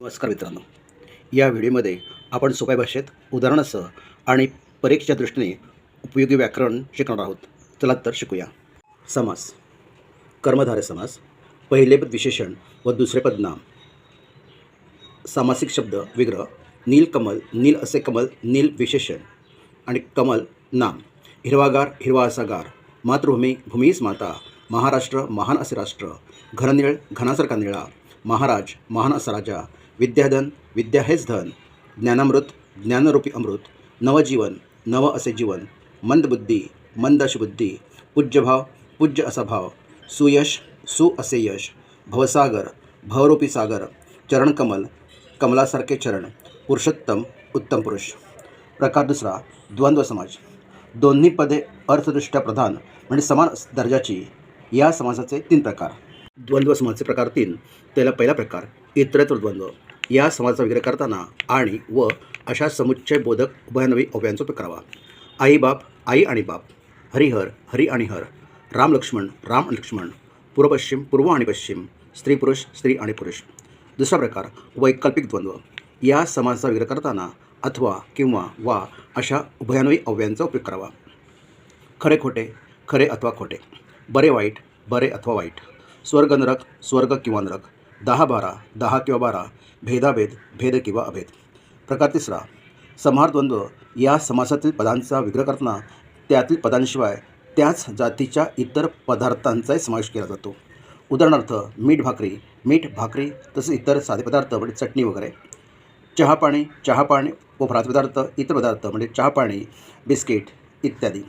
नमस्कार मित्रांनो. या व्हिडिओमध्ये आपण सोप्या भाषेत उदाहरणासह आणि परीक्षेच्या दृष्टीने उपयोगी व्याकरण शिकणार आहोत. चला तर शिकूया. समास. कर्मधारय समास. पहिले पद विशेषण व दुसरे पद नाम. सामासिक शब्द विग्रह. नील कमल नील असे कमल नील विशेषण आणि कमल नाम. हिरवागार हिरवा असा गार मातृभूमी भूमीस माता. महाराष्ट्र महान असे राष्ट्र. घननिळ घनासारखा निळा. महाराज महान असा राजा. विद्याधन विद्या हेच धन ज्ञानामृत ज्ञानरूपी अमृत नवजीवन नव असे जीवन मंदबुद्धी मंद बुद्धी पूज्यभाव पूज्य असा भाव सुयश सु असे यश भवसागर भवरूपी सागर चरणकमल कमलासारखे चरण पुरुषोत्तम उत्तम पुरुष. प्रकार दुसरा द्वंद्व समाज. दोन्ही पदे अर्थदृष्ट्या प्रधान म्हणजे समान दर्जाची या समाजाचे तीन प्रकार. द्वंद्व समाजाचे प्रकार तीन. त्याला पहिला प्रकार इतरत्र द्वंद्व. या समाजाचा विग्रह करताना आणि व अशा समुच्चय बोधक उभयानवी अव्ययांचा उपयोग करावा. आई बाप आई आणि बाप हरिहर हरी आणि हर राम लक्ष्मण राम आणि लक्ष्मण पूर्वपश्चिम पूर्व आणि पश्चिम स्त्री पुरुष स्त्री आणि पुरुष. दुसरा प्रकार वैकल्पिक द्वंद्व. या समाजाचा विग्रह करताना अथवा किंवा वा अशा उभयान्वयी अव्ययांचा उपयोग करावा. खरे खोटे खरे अथवा खोटे. बरे वाईट बरे अथवा वाईट. स्वर्ग नरक स्वर्ग किंवा नरक. दहा बारा दहा किंवा बारा भेदाभेद भेद किंवा अभेद. प्रकार तिसरा समारद्वंद्व या समासातील पदांचा विग्रह करताना त्यातील पदांशिवाय त्याच जातीच्या इतर पदार्थांचाही समावेश केला जातो. उदाहरणार्थ मीठ भाकरी मीठ भाकरी तसेच इतर साधे पदार्थ म्हणजे चटणी वगैरे. चहा पाणी चहा पाणी व फराळाचे पदार्थ इतर पदार्थ म्हणजे चहा पाणी बिस्किट इत्यादी.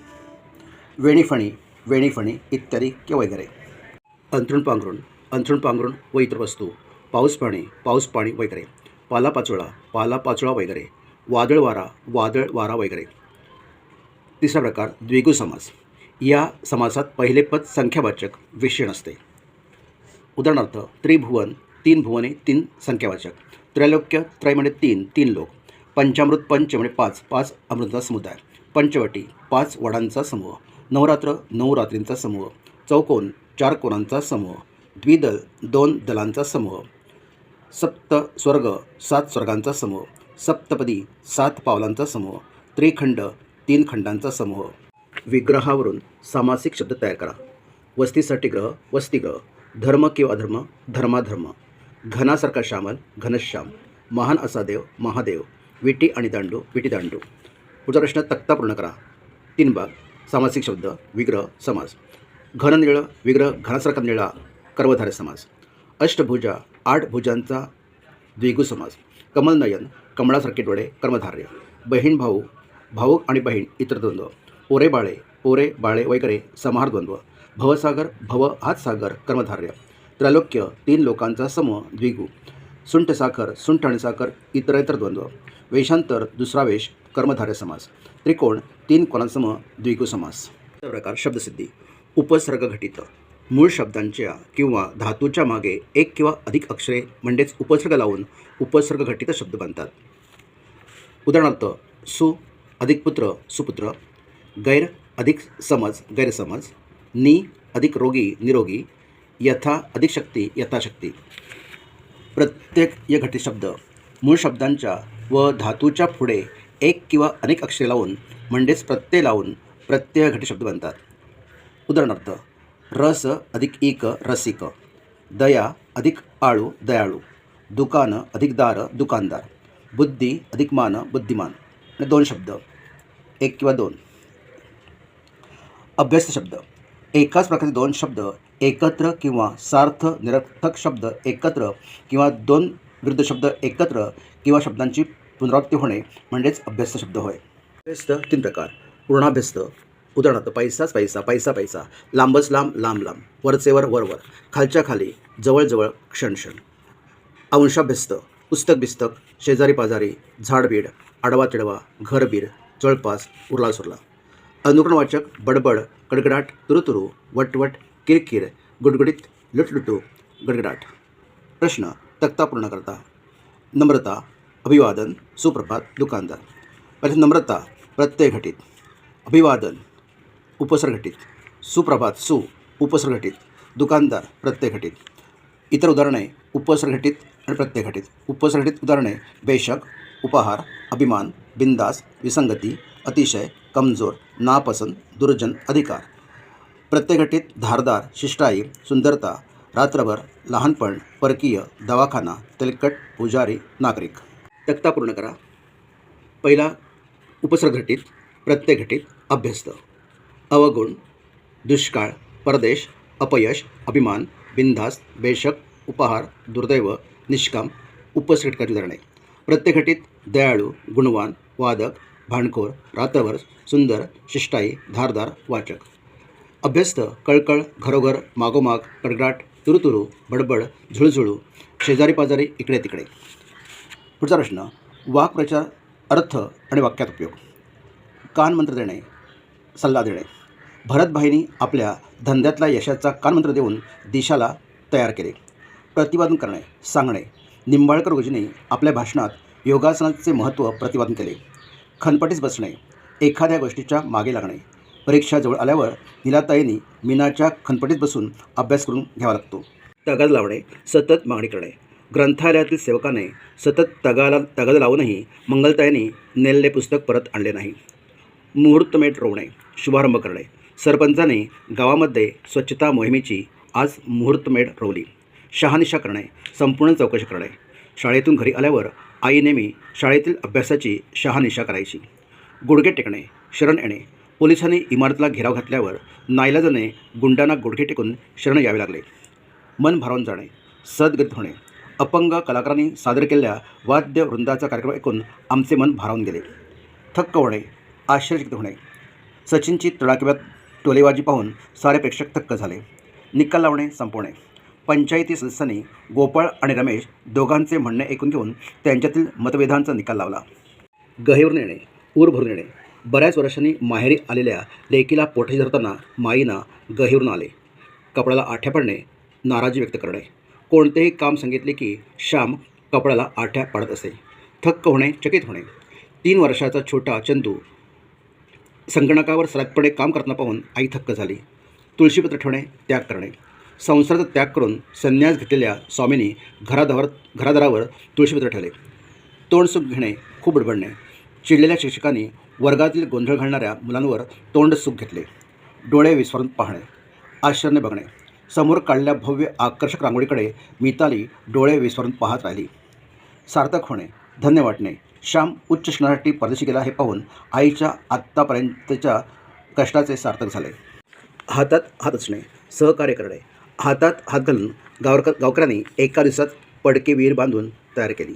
वेणीफणी वेणीफणी इत्यादी किंवा वगैरे. अंतरुण पांघरूण. अंथरूण पांघरूण व इतर वस्तू. पाऊस पाणी पाऊस पाणी वगैरे. पालापाचोळा पालापाचोळा वगैरे. वादळ वारा वादळ वारा वगैरे. तिसरा प्रकार द्विगु समास. या समासात पहिले पद संख्यावाचक विशेषण असते उदाहरणार्थ त्रिभुवन तीन भुवने तीन संख्यावाचक. त्रैलोक्य त्रय म्हणजे तीन तीन लोक. पंचामृत पंच म्हणजे पाच. पाच अमृताचा समुदाय. पंचवटी पाच वडांचा समूह. नवरात्र नऊ रात्रींचा समूह. चौकोन चार कोणांचा समूह. द्विदल दोन दलांचा समूह. सप्त स्वर्ग सात स्वर्गांचा समूह. सप्तपदी सात पावलांचा समूह. त्रिखंड तीन खंडांचा समूह. विग्रहावरून सामासिक शब्द तयार करा. वस्तीसाठी ग्रह वस्तिग्रह धर्म किंवा अधर्म धर्माधर्म. घनासारखा श्यामल घनश्याम. महान असा देव महादेव. विटी आणि दांडू विटी दांडू. पुढचा प्रश्न तक्ता पूर्ण करा. तीन भाग. सामासिक शब्द विग्रह समास. घन निळ विग्रह घनासारखा निळा. कर्मधारय समास अष्टभुजा आठ भुजांचा द्विगु समास कमलनयन कमळासारखे डोळे कर्मधार्य बहीण भाऊ भाऊक आणि बहीण इतर द्वंद्व पोरे बाळे पोरे बाळे वगैरे समाहार द्वंद्व भवसागर भव हाच सागर कर्मधार्य त्रैलोक्य तीन लोकांचा समूह द्विगु सुंठ साखर सुंठ आणि साखर इतर इतर द्वंद्व वेशांतर दुसरा वेश कर्मधार्य समास त्रिकोण तीन कोणांसमूह द्विगु समास प्रकार शब्दसिद्धी उपसर्ग घटित मूळ शब्दांच्या किंवा धातूच्या मागे एक किंवा अधिक अक्षरे म्हणजेच उपसर्ग लावून उपसर्ग घटित शब्द बनतात. उदाहरणार्थ सु अधिक पुत्र सुपुत्र गैर अधिक समज गैरसमज नी अधिक रोगी निरोगी यथा अधिक शक्ती यथाशक्ती. प्रत्येक या घटित शब्द मूळ शब्दांच्या व धातूच्या पुढे एक किंवा अनेक अक्षरे लावून म्हणजेच प्रत्यय लावून प्रत्यय घटित शब्द बनतात. उदाहरणार्थ रस अधिक एक रसिक दया अधिक आळू दयाळू दुकान अधिक दार दुकानदार बुद्धी अधिक मान बुद्धिमान आणि दोन शब्द. एक किंवा दोन. अभ्यस्त शब्द. एकाच प्रकारचे दोन शब्द एकत्र किंवा सार्थ निरर्थक शब्द एकत्र किंवा दोन विरुद्ध शब्द एकत्र किंवा शब्दांची पुनरावृत्ती होणे म्हणजेच अभ्यस्त शब्द होय. अभ्यस्त तीन प्रकार. पूर्णाभ्यस्त उदाहरणार्थ पैसाच पैसा पैसा पैसा. लांबच लांब लांब लांब. वरचेवर वरवर खालच्या खाली जवळजवळ क्षण क्षण. अंशाभ्यस्त पुस्तक बिस्तक शेजारी पाजारी झाडबीड आडवा तिडवा घरबीर जवळपास उरला सुरला अनुकरणवाचक बडबड कडकडाट तुरुतुरू वटवट किरकिर गुडगुडीत लुटलुटू गडगडाट. प्रश्न तक्ता पूर्ण करता नम्रता अभिवादन सुप्रभात दुकानदार. पहिले नम्रता प्रत्यय घटित. अभिवादन उपसर्घटित सुप्रभात सु. उपसर्गटित. दुकानदार प्रत्ययघटित इतर उदाहरणे उपसर्गटित आणि प्रत्ययघटित उपसर्गीत उदाहरणे बेशक उपहार अभिमान बिंदास विसंगती अतिशय कमजोर नापसंत दुर्जन अधिकार. प्रत्ययघटित धारदार शिष्टाई सुंदरता रात्रभर लहानपण परकीय दवाखाना तेलकट पुजारी नागरिक. तक्ता पूर्ण करा. पहिला उपसर्गघटित प्रत्ययघटित अभ्यस्त. अवगुण दुष्काळ परदेश अपयश अभिमान बिनधास्त बेशक उपहार दुर्दैव निष्काम उपसटकाची उदाहरणे प्रत्ययघटित दयाळू गुणवान वादक भांडखोर रात्रभर सुंदर शिष्टाई धारदार वाचक. अभ्यस्त कळकळ घरोघर मागोमाग कडगडाट तुरुतुरू बडबड झुळझुळू शेजारी पाजारी इकडे तिकडे पुढचा प्रश्न वाक्प्रचार अर्थ आणि वाक्यात उपयोग. कान मंत्र देणे सल्ला देणे. भरतभाईंनी आपल्या धंद्यातल्या यशाचा कानमंत्र देऊन देशाला तयार केले. प्रतिपादन करणे सांगणे निंबाळकर गुरुजींनी आपल्या भाषणात योगासनाचे महत्त्व प्रतिपादन केले. खनपटीस बसणे एखाद्या गोष्टीच्या मागे लागणे परीक्षा जवळ आल्यावर निलाताईंनी मीनाच्या खनपटीत बसून अभ्यास करून घ्यावा लागतो. तगाद लावणे सतत मागणी करणे ग्रंथालयातील सेवकाने सतत तगाला तगाद लावूनही मंगलताईंनी नेलेले पुस्तक परत आणले नाही. मुहूर्तमेट रोवणे शुभारंभ करणे सरपंचाने गावामध्ये स्वच्छता मोहिमेची आज मुहूर्तमेढ रोवली. शहानिशा करणे संपूर्ण चौकशी करणे. शाळेतून घरी आल्यावर आई नेहमी शाळेतील अभ्यासाची शहानिशा करायची. गुडघे टेकणे शरण येणे. पोलिसांनी इमारतीला घेराव घातल्यावर नाईलाजाने गुंडांना गुडघे टेकून शरण यावे लागले. मन भारावून जाणे सद्गत होणे. अपंग कलाकारांनी सादर केलेल्या वाद्यवृंदाचा कार्यक्रम ऐकून आमचे मन भारावून गेले. थक्क होणे आश्चर्यचकित होणे. सचिनची तडाख्यात टोलेबाजी पाहून सारे प्रेक्षक थक्क झाले. निकाल लावणे संपवणे. पंचायती सदस्यांनी गोपाळ आणि रमेश दोघांचे म्हणणे ऐकून घेऊन त्यांच्यातील मतभेदांचा निकाल लावला. गहेवर नेणे ऊर भरून येणे बऱ्याच वर्षांनी माहेरी आलेल्या लेकीला पोटाशी धरताना माईना गहेवरून आले. कपड्याला आठ्या पडणे नाराजी व्यक्त करणे. कोणतेही काम सांगितले की श्याम कपड्याला आठ्या पाडत असे. थक्क होणे चकित होणे. तीन वर्षाचा छोटा चंदू संगणकावर सरातपणे काम करताना पाहून आई थक्क झाली. तुळशीपत्र ठेवणे त्याग करणे. संसाराचा त्याग करून संन्यास घेतलेल्या स्वामींनी घरादावर घरादारावर तुळशीपत्र ठेवले. तोंडसुख घेणे खूप बडबडणे. चिडलेल्या शिक्षकांनी वर्गातील गोंधळ घालणाऱ्या मुलांवर तोंड सुख घेतले. डोळे विस्फारून पाहणे. आश्चर्य बघणे. समोर काढल्या भव्य आकर्षक रांगोळीकडे मिताली डोळे विस्फारून पाहत राहिली. सार्थक होणे. धन्य वाटणे. श्याम उच्च शिक्षणासाठी परदेशी गेला हे पाहून आईच्या आत्तापर्यंतच्या कष्टाचे सार्थक झाले. हातात हात असणे सहकार्य करणे हातात हात घालून गावकर गावकऱ्यांनी एका दिवसात पडके विहीर बांधून तयार केली.